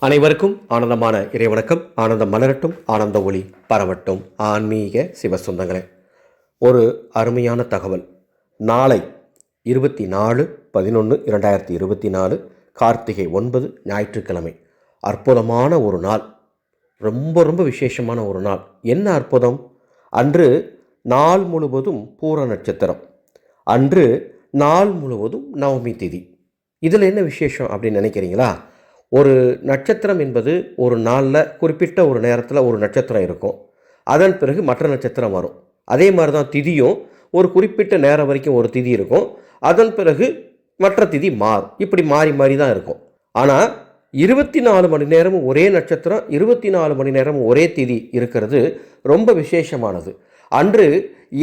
அனைவருக்கும் ஆனந்தமான இறைவணக்கம். ஆனந்தம் மலரட்டும் ஆனந்த ஒளி பரவட்டும். ஆன்மீக சிவசுந்தங்களே ஒரு அருமையான தகவல். நாளை இருபத்தி நாலு பதினொன்று இரண்டாயிரத்தி இருபத்தி நாலு கார்த்திகை ஒன்பது ஞாயிற்றுக்கிழமை. அற்புதமான ஒரு நாள். ரொம்ப ரொம்ப விசேஷமான ஒரு நாள். என்ன அற்புதம்? அன்று நாள் முழுவதும் பூர நட்சத்திரம். அன்று நாள் முழுவதும் நவமி திதி. இதில் என்ன விசேஷம் அப்படின்னு நினைக்கிறீங்களா? ஒரு நட்சத்திரம் என்பது ஒரு நாளில் குறிப்பிட்ட ஒரு நேரத்தில் ஒரு நட்சத்திரம் இருக்கும். அதன் பிறகு மற்ற நட்சத்திரம் வரும். அதே மாதிரி தான் திதியும் ஒரு குறிப்பிட்ட நேரம் வரைக்கும் ஒரு திதி இருக்கும். அதன் பிறகு மற்ற திதி மாறும். இப்படி மாறி மாறி தான் இருக்கும். ஆனால் இருபத்தி நாலு மணி நேரமும் ஒரே நட்சத்திரம் இருபத்தி நாலு மணி நேரமும் ஒரே திதி இருக்கிறது ரொம்ப விசேஷமானது. அன்று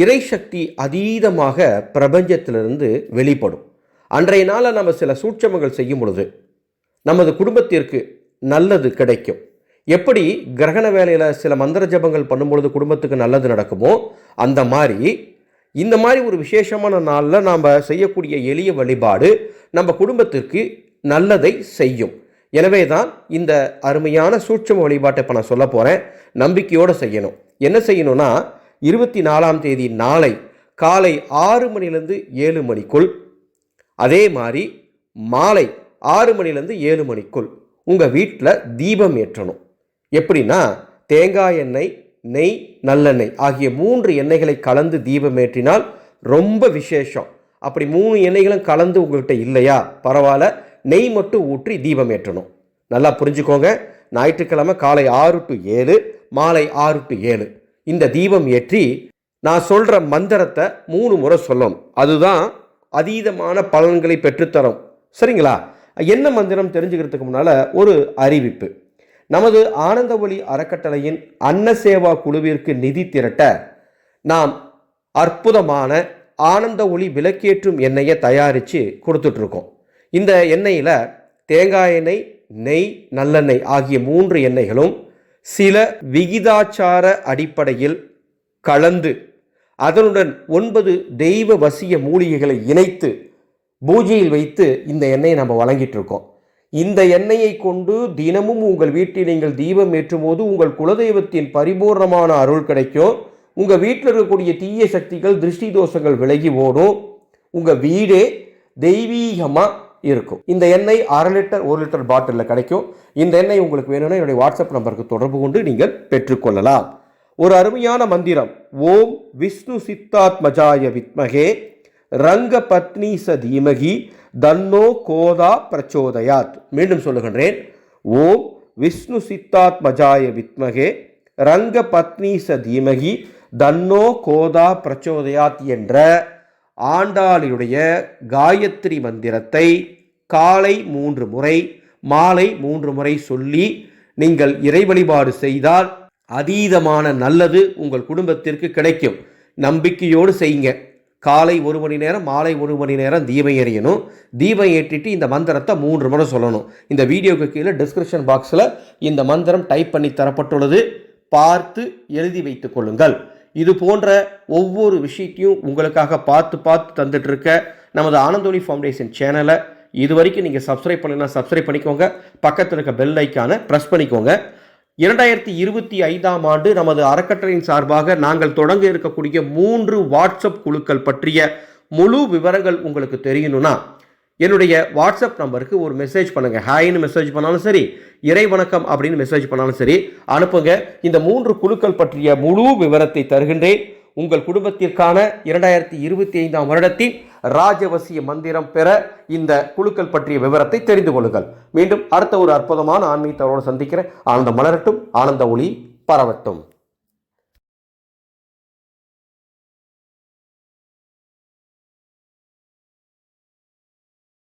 இறை சக்தி அதீதமாக பிரபஞ்சத்திலிருந்து வெளிப்படும். அன்றைய நாளில் நம்ம சில சூட்சமங்கள் செய்யும் பொழுது நமது குடும்பத்திற்கு நல்லது கிடைக்கும். எப்படி கிரகண வேலையில் சில மந்திர ஜபங்கள் பண்ணும்பொழுது குடும்பத்துக்கு நல்லது நடக்குமோ அந்த மாதிரி இந்த மாதிரி ஒரு விசேஷமான நாளில் நாம் செய்யக்கூடிய எளிய வழிபாடு நம்ம குடும்பத்திற்கு நல்லதை செய்யும். எனவே தான் இந்த அருமையான சூட்சம வழிபாட்டை இப்போ நான் சொல்ல போகிறேன் நம்பிக்கையோடு செய்யணும். என்ன செய்யணும்னா இருபத்தி நாலாம் தேதி நாளை காலை ஆறு மணிலேருந்து ஏழு மணிக்குள் அதே மாதிரி மாலை ஆறு மணிலேருந்து ஏழு மணிக்குள் உங்கள் வீட்டில் தீபம் ஏற்றணும். எப்படின்னா தேங்காய் எண்ணெய் நெய் நல்லெண்ணெய் ஆகிய மூன்று எண்ணெய்களை கலந்து தீபம் ஏற்றினால் ரொம்ப விசேஷம். அப்படி மூணு எண்ணெய்களும் கலந்து உங்கள்கிட்ட இல்லையா? பரவாயில்ல. நெய் மட்டும் ஊற்றி தீபம் ஏற்றணும். நல்லா புரிஞ்சுக்கோங்க. ஞாயிற்றுக்கிழமை காலை ஆறு டு ஏழு மாலை ஆறு டு ஏழு. இந்த தீபம் ஏற்றி நான் சொல்கிற மந்திரத்தை மூணு முறை சொல்லணும். அதுதான் அதீதமான பலன்களை பெற்றுத்தரும். சரிங்களா? என்ன மந்திரம் தெரிஞ்சுக்கிறதுக்கு முன்னால் ஒரு அறிவிப்பு. நமது ஆனந்த ஒளி அறக்கட்டளையின் அன்ன சேவா குழுவிற்கு நிதி திரட்ட நாம் அற்புதமான ஆனந்த ஒளி விளக்கேற்றும் எண்ணெயை தயாரித்து கொடுத்துட்ருக்கோம். இந்த எண்ணெயில் தேங்காய் எண்ணெய் நெய் நல்லெண்ணெய் ஆகிய மூன்று எண்ணெய்களும் சில விகிதாச்சார அடிப்படையில் கலந்து அதனுடன் ஒன்பது தெய்வ வசிய மூலிகைகளை இணைத்து பூஜையில் வைத்து இந்த எண்ணெயை நம்ம வழங்கிட்டு இருக்கோம் இந்த எண்ணெயை கொண்டு தினமும் உங்கள் வீட்டில் நீங்கள் தீபம் ஏற்றும் போது உங்கள் குலதெய்வத்தின் பரிபூர்ணமான அருள் கிடைக்கும். உங்கள் வீட்டில் இருக்கக்கூடிய தீய சக்திகள் திருஷ்டி தோஷங்கள் விலகி ஓடும். உங்கள் வீடே தெய்வீகமாக இருக்கும். இந்த எண்ணெய் அரை லிட்டர் ஒரு லிட்டர் பாட்டிலில் கிடைக்கும். இந்த எண்ணெய் உங்களுக்கு வேணும்னா என்னுடைய வாட்ஸ்அப் நம்பருக்கு தொடர்பு கொண்டு நீங்கள் பெற்றுக்கொள்ளலாம். ஒரு அருமையான மந்திரம். ஓம் விஷ்ணு சித்தாத்மஜாய வித்மகே. ரங்கபத்னி ச தீமகி தன்னோ கோதா பிரச்சோதயாத். மீண்டும் சொல்லுகின்றேன். ஓம் விஷ்ணு சித்தாத்மஜாய வித்மகே ரங்க பத்னி ச தீமகி தன்னோ கோதா பிரச்சோதயாத் என்ற ஆண்டாளியுடைய காயத்ரி மந்திரத்தை காலை மூன்று முறை மாலை மூன்று முறை சொல்லி நீங்கள் இறை வழிபாடு செய்தால் அதீதமான நல்லது உங்கள் குடும்பத்திற்கு கிடைக்கும். நம்பிக்கையோடு செய்யுங்க. காலை ஒரு மணி நேரம் மாலை ஒரு மணி நேரம் தீபம் எறியணும் தீபம் ஏற்றிட்டு இந்த மந்திரத்தை மூன்று முறை சொல்லணும். இந்த வீடியோக்கு கீழே டிஸ்கிரிப்ஷன் பாக்ஸில் இந்த மந்திரம் டைப் பண்ணி தரப்பட்டுள்ளது. பார்த்து எழுதி வைத்து கொள்ளுங்கள். இது போன்ற ஒவ்வொரு விஷயத்தையும் உங்களுக்காக பார்த்து பார்த்து தந்துட்டு இருக்க நமது ஆனந்தோனி ஃபவுண்டேஷன் சேனலை இது வரைக்கும் நீங்கள் சப்ஸ்கிரைப் பண்ணலாம் சப்ஸ்கிரைப் பண்ணிக்கோங்க. பக்கத்தில் இருக்க பெல் ஐக்கானை ப்ரெஸ் பண்ணிக்கோங்க. இரண்டாயிரத்தி இருபத்தி ஐந்தாம் ஆண்டு நமது அறக்கட்டளையின் சார்பாக நாங்கள் தொடங்க இருக்கக்கூடிய மூன்று வாட்ஸ்அப் குழுக்கள் பற்றிய முழு விவரங்கள் உங்களுக்கு தெரியணும்னா என்னுடைய வாட்ஸ்அப் நம்பருக்கு ஒரு மெசேஜ் பண்ணுங்கள் ஹாய்னு மெசேஜ் பண்ணாலும் சரி இறை வணக்கம் அப்படின்னு மெசேஜ் பண்ணாலும் சரி அனுப்புங்க. இந்த மூன்று குழுக்கள் பற்றிய முழு விவரத்தை தருகின்றேன். உங்கள் குடும்பத்திற்கான இரண்டாயிரத்தி இருபத்தி ஐந்தாம் வருடத்தின் ராஜவசிய மந்திரம் பெற இந்த குழுக்கள் பற்றிய விவரத்தை தெரிந்து கொள்ளுங்கள். மீண்டும் அடுத்த ஒரு அற்புதமான ஆன்மீகத்தோடு சந்திக்கிறேன். ஆனந்த மலரட்டும் ஆனந்த ஒளி பரவட்டும்.